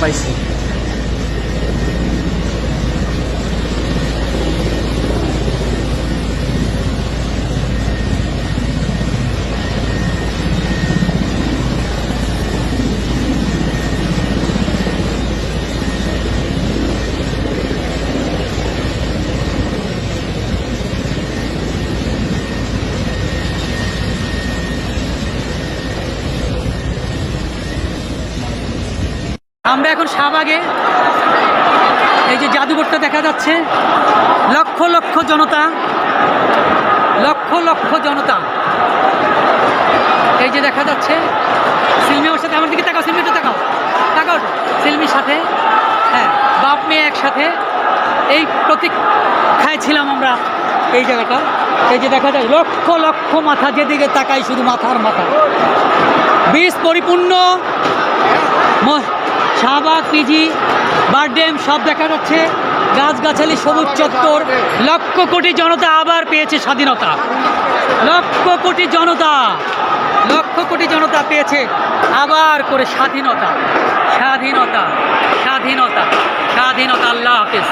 ไ事。আমরা এখন শাহবাগে। এই যে জাদুঘরটা দেখা যাচ্ছে। লক্ষ লক্ষ জনতা, লক্ষ লক্ষ জনতা। এই যে দেখা যাচ্ছে, সিলমি আমার সাথে, আমার দিকে তাকাও, সিলমি একটু তাকাও। তাকাও সিলমির সাথে। হ্যাঁ বাপ মেয়ে একসাথে। এই প্রতীক্ষায় ছিলাম আমরা এই জায়গাটা। এই যে দেখা যায় লক্ষ লক্ষ মাথা যেদিকে তাকাই শুধু মাথার মাথা। বীজ পরিপূর্ণ। শাহবাগ, পিজি, বারডেম, সব দেখা যাচ্ছে। গাছগাছালি, সবুজ চত্বর। লক্ষ কোটি জনতা আবার পেয়েছে স্বাধীনতা। লক্ষ কোটি জনতা, লক্ষ কোটি জনতা পেয়েছে আবার করে স্বাধীনতা। স্বাধীনতা স্বাধীনতা স্বাধীনতা। আল্লাহ হাফেজ।